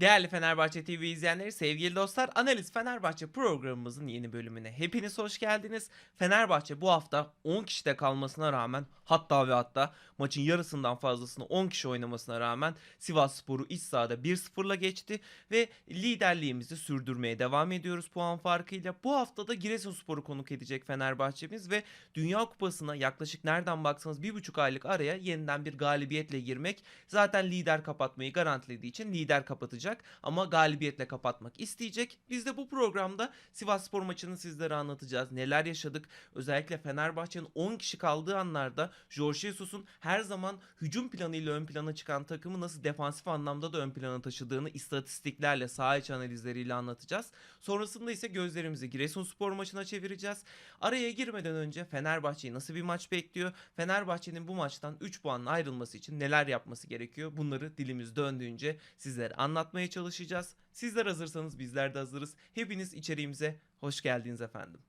Değerli Fenerbahçe TV izleyenleri, sevgili dostlar, Analiz Fenerbahçe programımızın yeni bölümüne hepiniz hoş geldiniz. Fenerbahçe bu hafta 10 kişide kalmasına rağmen hatta ve hatta maçın yarısından fazlasını 10 kişi oynamasına rağmen Sivas Spor'u iç sahada 1-0'la geçti ve liderliğimizi sürdürmeye devam ediyoruz puan farkıyla. Bu hafta da Giresunspor'u konuk edecek Fenerbahçe'miz ve Dünya Kupası'na yaklaşık nereden baksanız 1,5 aylık araya yeniden bir galibiyetle girmek zaten lider kapatmayı garantilediği için lider kapatacak ama galibiyetle kapatmak isteyecek. Biz de bu programda Sivas Spor maçını sizlere anlatacağız. Neler yaşadık? Özellikle Fenerbahçe'nin 10 kişi kaldığı anlarda Jorge Jesus'un her zaman hücum planıyla ön plana çıkan takımı nasıl defansif anlamda da ön plana taşıdığını istatistiklerle, saha içi analizleriyle anlatacağız. Sonrasında ise gözlerimizi Giresunspor maçına çevireceğiz. Araya girmeden önce Fenerbahçe'yi nasıl bir maç bekliyor? Fenerbahçe'nin bu maçtan 3 puanla ayrılması için neler yapması gerekiyor? Bunları dilimiz döndüğünce sizlere anlatmaya çalışacağız. Sizler hazırsanız bizler de hazırız. Hepiniz içeriğimize hoş geldiniz efendim.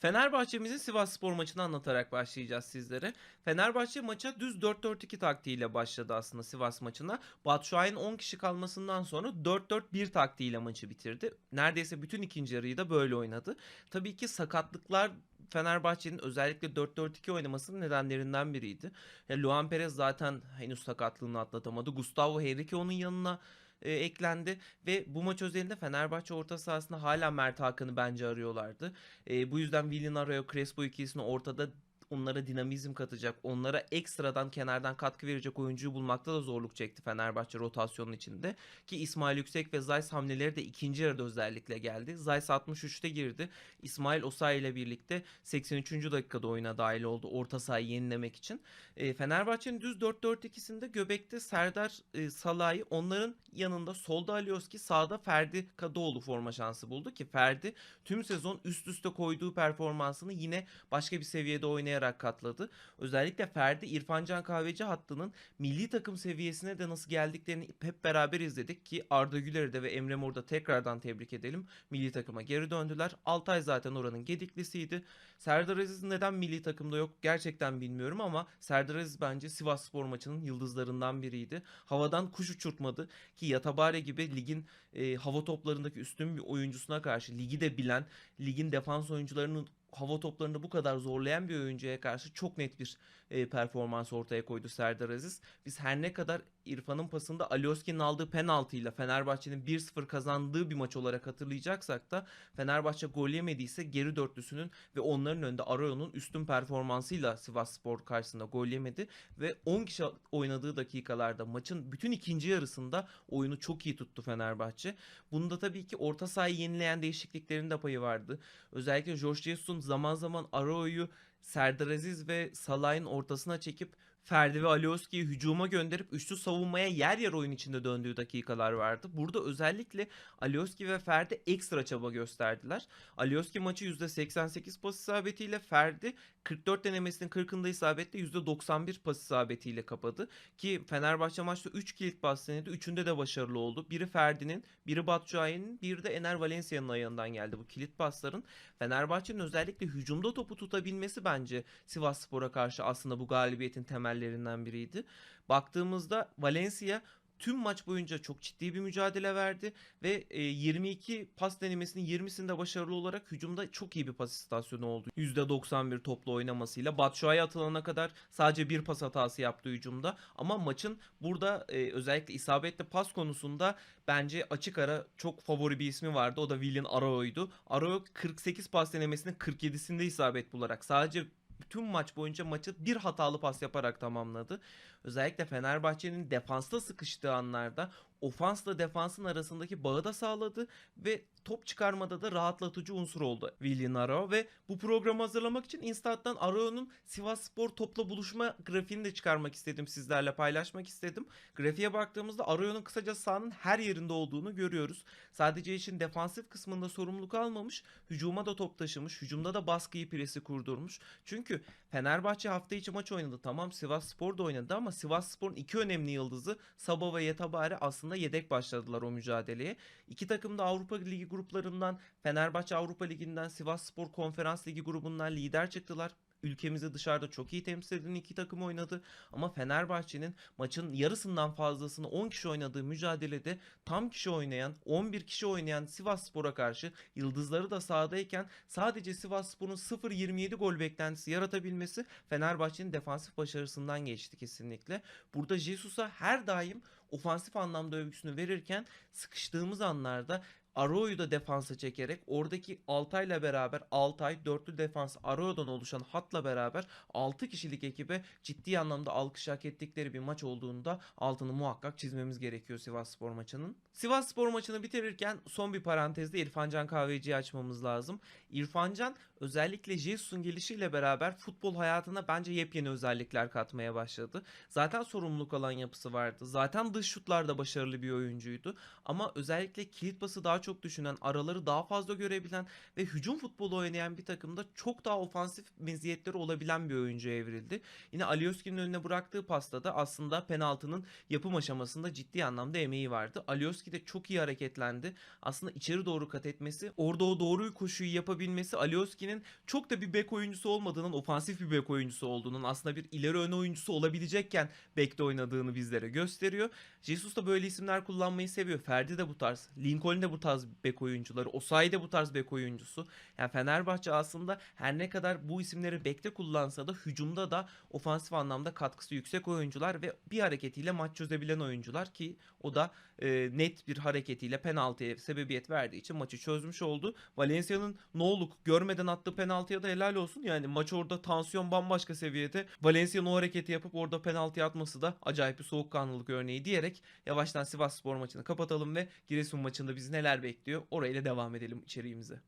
Fenerbahçe'mizin Sivas Spor maçını anlatarak başlayacağız sizlere. Fenerbahçe maça düz 4-4-2 taktiğiyle başladı aslında Sivas maçına. Batshuayi'nin 10 kişi kalmasından sonra 4-4-1 taktiğiyle maçı bitirdi. Neredeyse bütün ikinci yarıyı da böyle oynadı. Tabii ki sakatlıklar Fenerbahçe'nin özellikle 4-4-2 oynamasının nedenlerinden biriydi. Ya Luan Perez zaten henüz sakatlığını atlatamadı. Gustavo Henrique onun yanına e, eklendi ve bu maç özelinde Fenerbahçe orta sahasında hala Mert Hakan'ı bence arıyorlardı. E, bu yüzden Willian Arroyo Crespo ikilisini ortada onlara dinamizm katacak, onlara ekstradan kenardan katkı verecek oyuncuyu bulmakta da zorluk çekti Fenerbahçe rotasyonun içinde. Ki İsmail Yüksek ve Zayt hamleleri de ikinci yarıda özellikle geldi. Zayt 63'te girdi. İsmail Osay ile birlikte 83. dakikada oyuna dahil oldu orta sahayı yenilemek için. E, Fenerbahçe'nin düz 4-4-2'sinde göbekte Serdar e, Salah'ı onların yanında solda Alioski sağda Ferdi Kadıoğlu forma şansı buldu ki Ferdi tüm sezon üst üste koyduğu performansını yine başka bir seviyede oynayarak katladı. Özellikle Ferdi İrfancan Kahveci hattının milli takım seviyesine de nasıl geldiklerini hep beraber izledik ki Arda Güler'i de ve Emre Mor'u da tekrardan tebrik edelim. Milli takıma geri döndüler. Altay zaten oranın gediklisiydi. Serdar Aziz neden milli takımda yok gerçekten bilmiyorum ama Serdar Aziz bence Sivas Spor maçının yıldızlarından biriydi. Havadan kuş uçurtmadı ki Yatabare gibi ligin e, hava toplarındaki üstün bir oyuncusuna karşı ligi de bilen, ligin defans oyuncularının hava toplarında bu kadar zorlayan bir oyuncuya karşı çok net bir e, performans ortaya koydu Serdar Aziz. Biz her ne kadar İrfan'ın pasında Alioski'nin aldığı penaltıyla Fenerbahçe'nin 1-0 kazandığı bir maç olarak hatırlayacaksak da Fenerbahçe gol yemediyse geri dörtlüsünün ve onların önünde Arroyo'nun üstün performansıyla Sivas Spor karşısında gol yemedi ve 10 kişi oynadığı dakikalarda maçın bütün ikinci yarısında oyunu çok iyi tuttu Fenerbahçe. Bunda tabii ki orta sahayı yenileyen değişikliklerin de payı vardı. Özellikle Jorge Jesus'un zaman zaman Arroyo'yu Serdar Aziz ve Salah'ın ortasına çekip Ferdi ve Alioski'yi hücuma gönderip üçlü savunmaya yer yer oyun içinde döndüğü dakikalar vardı. Burada özellikle Alioski ve Ferdi ekstra çaba gösterdiler. Alioski maçı %88 pas isabetiyle Ferdi 44 denemesinin 40'ında isabetle %91 pas isabetiyle kapadı. Ki Fenerbahçe maçta 3 kilit pas denedi. Üçünde de başarılı oldu. Biri Ferdi'nin, biri Batshuayi'nin, biri de Ener Valencia'nın ayağından geldi bu kilit pasların. Fenerbahçe'nin özellikle hücumda topu tutabilmesi bence Sivas Spor'a karşı aslında bu galibiyetin temellerinden biriydi. Baktığımızda Valencia tüm maç boyunca çok ciddi bir mücadele verdi ve e, 22 pas denemesinin 20'sinde başarılı olarak hücumda çok iyi bir pas istasyonu oldu. %91 toplu oynamasıyla Batshuayi atılana kadar sadece bir pas hatası yaptı hücumda ama maçın burada e, özellikle isabetli pas konusunda bence açık ara çok favori bir ismi vardı. O da Willian Arroyo'ydu. Arroyo 48 pas denemesinin 47'sinde isabet bularak sadece bütün maç boyunca maçı bir hatalı pas yaparak tamamladı. Özellikle Fenerbahçe'nin defansta sıkıştığı anlarda ofansla defansın arasındaki bağı da sağladı ve top çıkarmada da rahatlatıcı unsur oldu Willian Arao ve bu programı hazırlamak için Instat'tan Arao'nun Sivas Spor topla buluşma grafiğini de çıkarmak istedim sizlerle paylaşmak istedim. Grafiğe baktığımızda Arao'nun kısaca sahanın her yerinde olduğunu görüyoruz. Sadece işin defansif kısmında sorumluluk almamış, hücuma da top taşımış, hücumda da baskıyı presi kurdurmuş. Çünkü Fenerbahçe hafta içi maç oynadı. Tamam Sivas Spor da oynadı ama Sivas Spor'un iki önemli yıldızı Saba ve Yetabare aslında yedek başladılar o mücadeleye. İki takım da Avrupa Ligi gruplarından Fenerbahçe Avrupa Ligi'nden Sivas Spor Konferans Ligi grubundan lider çıktılar. Ülkemizi dışarıda çok iyi temsil eden iki takım oynadı. Ama Fenerbahçe'nin maçın yarısından fazlasını 10 kişi oynadığı mücadelede tam kişi oynayan, 11 kişi oynayan Sivas Spor'a karşı yıldızları da sahadayken sadece Sivas Spor'un 0-27 gol beklentisi yaratabilmesi Fenerbahçe'nin defansif başarısından geçti kesinlikle. Burada Jesus'a her daim ofansif anlamda övgüsünü verirken sıkıştığımız anlarda Aro'yu da defansa çekerek oradaki Altay'la beraber Altay dörtlü defans Aro'dan oluşan hatla beraber 6 kişilik ekibe ciddi anlamda alkış hak ettikleri bir maç olduğunda altını muhakkak çizmemiz gerekiyor Sivas Spor maçının. Sivas Spor maçını bitirirken son bir parantezde İrfancan Kahveci'yi açmamız lazım. İrfancan özellikle Jesus'un gelişiyle beraber futbol hayatına bence yepyeni özellikler katmaya başladı. Zaten sorumluluk alan yapısı vardı. Zaten dış şutlarda başarılı bir oyuncuydu. Ama özellikle kilit pası daha çok düşünen, araları daha fazla görebilen ve hücum futbolu oynayan bir takımda çok daha ofansif meziyetleri olabilen bir oyuncuya evrildi. Yine Alioski'nin önüne bıraktığı pasta da aslında penaltının yapım aşamasında ciddi anlamda emeği vardı. Alioski de çok iyi hareketlendi. Aslında içeri doğru kat etmesi, orada o doğru koşuyu yapabilmesi Alioski'nin çok da bir bek oyuncusu olmadığının, ofansif bir bek oyuncusu olduğunun, aslında bir ileri ön oyuncusu olabilecekken bekte oynadığını bizlere gösteriyor. Jesus da böyle isimler kullanmayı seviyor. Ferdi de bu tarz. Lincoln de bu tarz bek oyuncuları. Osayi de bu tarz bek oyuncusu. Yani Fenerbahçe aslında her ne kadar bu isimleri bekte kullansa da hücumda da ofansif anlamda katkısı yüksek oyuncular ve bir hareketiyle maç çözebilen oyuncular ki o da e, net bir hareketiyle penaltıya sebebiyet verdiği için maçı çözmüş oldu. Valencia'nın Noğluk görmeden attığı penaltıya da helal olsun. Yani maç orada tansiyon bambaşka seviyede. Valencia'nın o hareketi yapıp orada penaltı atması da acayip bir soğukkanlılık örneği diyerek yavaştan Sivas Spor maçını kapatalım ve Giresun maçında bizi neler bekliyor orayla devam edelim içeriğimize.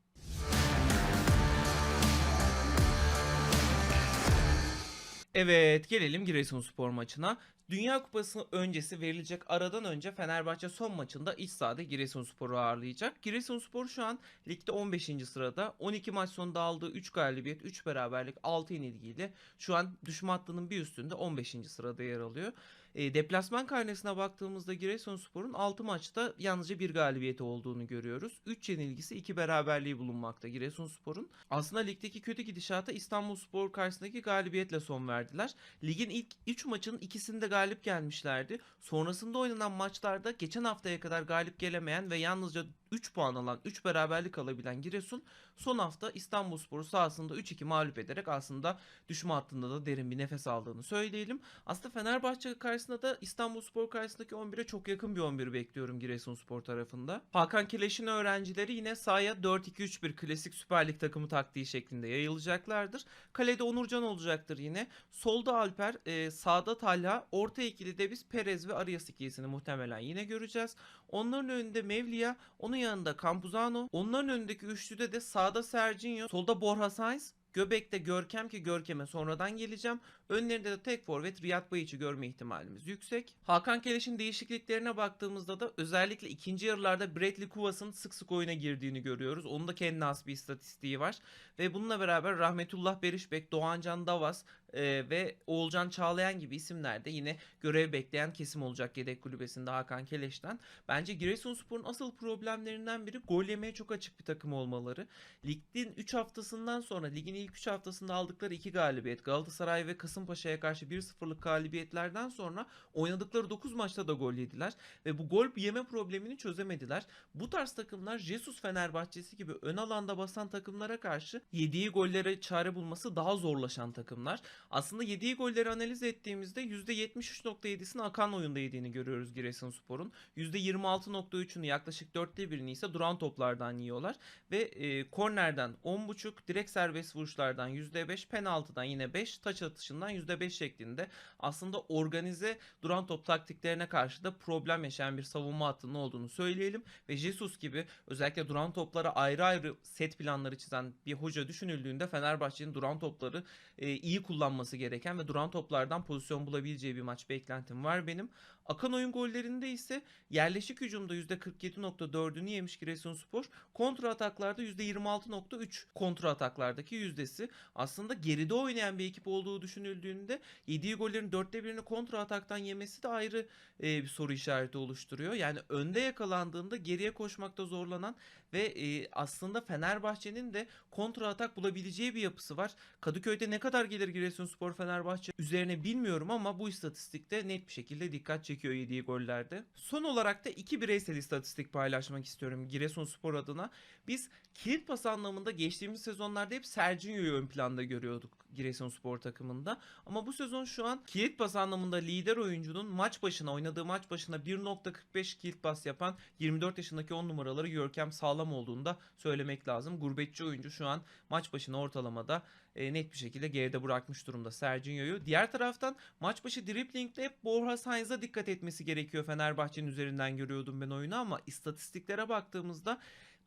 Evet gelelim Giresunspor maçına. Dünya Kupası öncesi verilecek aradan önce Fenerbahçe son maçında iç sahada Giresunspor'u ağırlayacak. Giresunspor şu an ligde 15. sırada. 12 maç sonunda aldığı 3 galibiyet, 3 beraberlik, 6 yenilgiyle şu an düşme hattının bir üstünde 15. sırada yer alıyor. E, deplasman karnesine baktığımızda Giresunspor'un 6 maçta yalnızca bir galibiyeti olduğunu görüyoruz. 3 yenilgisi 2 beraberliği bulunmakta Giresunspor'un. Aslında ligdeki kötü gidişata İstanbulspor karşısındaki galibiyetle son verdiler. Ligin ilk 3 maçın ikisinde galip gelmişlerdi. Sonrasında oynanan maçlarda geçen haftaya kadar galip gelemeyen ve yalnızca 3 puan alan, 3 beraberlik alabilen Giresun son hafta İstanbulspor'u sahasında 3-2 mağlup ederek aslında düşme hattında da derin bir nefes aldığını söyleyelim. Aslında Fenerbahçe karşısında da İstanbulspor karşısındaki 11'e çok yakın bir 11 bekliyorum Giresunspor tarafında. Hakan Kileş'in öğrencileri yine sahaya 4-2-3-1 klasik Süper Lig takımı taktiği şeklinde yayılacaklardır. Kalede Onurcan olacaktır yine. Solda Alper, e, sağda Talha, orta ikili de biz Perez ve Arias ikilisini muhtemelen yine göreceğiz. Onların önünde Mevlia, onun yanında Campuzano, onların önündeki üçlüde de sağda Serginho, solda Borja Sainz, Göbek'te Görkem ki Görkem'e sonradan geleceğim. Önlerinde de tek forvet Riyad Bayiç'i görme ihtimalimiz yüksek. Hakan Keleş'in değişikliklerine baktığımızda da özellikle ikinci yarılarda Bradley Kuvas'ın sık sık oyuna girdiğini görüyoruz. Onun da kendine has bir istatistiği var. Ve bununla beraber Rahmetullah Berişbek, Doğancan Davas e, ve Oğulcan Çağlayan gibi isimler de yine görev bekleyen kesim olacak yedek kulübesinde Hakan Keleş'ten. Bence Giresunspor'un asıl problemlerinden biri gol yemeye çok açık bir takım olmaları. Ligin 3 haftasından sonra ligin ilk 3 haftasında aldıkları 2 galibiyet Galatasaray ve Kasımpaşa'ya karşı 1-0'lık galibiyetlerden sonra oynadıkları 9 maçta da gol yediler ve bu gol yeme problemini çözemediler. Bu tarz takımlar Jesus Fenerbahçesi gibi ön alanda basan takımlara karşı yediği gollere çare bulması daha zorlaşan takımlar. Aslında yediği golleri analiz ettiğimizde %73.7'sini akan oyunda yediğini görüyoruz Giresunspor'un. %26.3'ünü yaklaşık 4'te birini ise duran toplardan yiyorlar ve e, kornerden 10.5 direkt serbest vuruşlardan %5 penaltıdan yine 5 taç atışından %5 şeklinde aslında organize duran top taktiklerine karşı da problem yaşayan bir savunma hattının olduğunu söyleyelim ve Jesus gibi özellikle duran toplara ayrı ayrı set planları çizen bir hoca düşünüldüğünde Fenerbahçe'nin duran topları e, iyi kullanması gereken ve duran toplardan pozisyon bulabileceği bir maç beklentim var benim. Akan oyun gollerinde ise yerleşik hücumda %47.4'ünü yemiş Giresunspor. Kontra ataklarda %26.3 kontra ataklardaki yüzdesi. Aslında geride oynayan bir ekip olduğu düşünüldüğünde yediği gollerin dörtte birini kontra ataktan yemesi de ayrı e, bir soru işareti oluşturuyor. Yani önde yakalandığında geriye koşmakta zorlanan ve e, aslında Fenerbahçe'nin de kontra atak bulabileceği bir yapısı var. Kadıköy'de ne kadar gelir Giresunspor Fenerbahçe üzerine bilmiyorum ama bu istatistikte net bir şekilde dikkat çekiyor yediği gollerde. Son olarak da iki bireysel istatistik paylaşmak istiyorum Giresunspor adına. Biz kilit pas anlamında geçtiğimiz sezonlarda hep Sergio'yu ön planda görüyorduk Giresunspor takımında. Ama bu sezon şu an kilit pas anlamında lider oyuncunun maç başına oynadığı maç başına 1.45 kilit pas yapan 24 yaşındaki 10 numaraları Görkem Sağlam olduğunu da söylemek lazım. Gurbetçi oyuncu şu an maç başına ortalamada e, net bir şekilde geride bırakmış durumda Sergio'yu. Diğer taraftan maç başı dribblingde hep Borja Sainz'a dikkat etmesi gerekiyor. Fenerbahçe'nin üzerinden görüyordum ben oyunu ama istatistiklere baktığımızda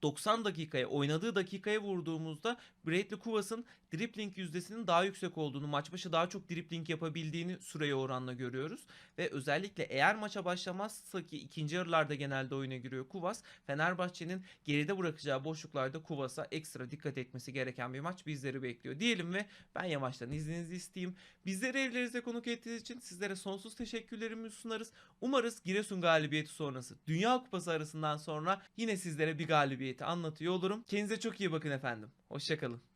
90 dakikaya oynadığı dakikaya vurduğumuzda Bradley Kuvas'ın dribbling yüzdesinin daha yüksek olduğunu, maç başı daha çok dribbling yapabildiğini süreye oranla görüyoruz. Ve özellikle eğer maça başlamazsa ki ikinci yarılarda genelde oyuna giriyor Kuvas, Fenerbahçe'nin geride bırakacağı boşluklarda Kuvas'a ekstra dikkat etmesi gereken bir maç bizleri bekliyor diyelim ve ben yavaştan izninizi isteyeyim. Bizleri evlerinize konuk ettiğiniz için sizlere sonsuz teşekkürlerimi sunarız. Umarız Giresun galibiyeti sonrası Dünya Kupası arasından sonra yine sizlere bir galibiyeti anlatıyor olurum. Kendinize çok iyi bakın efendim. Hoşçakalın.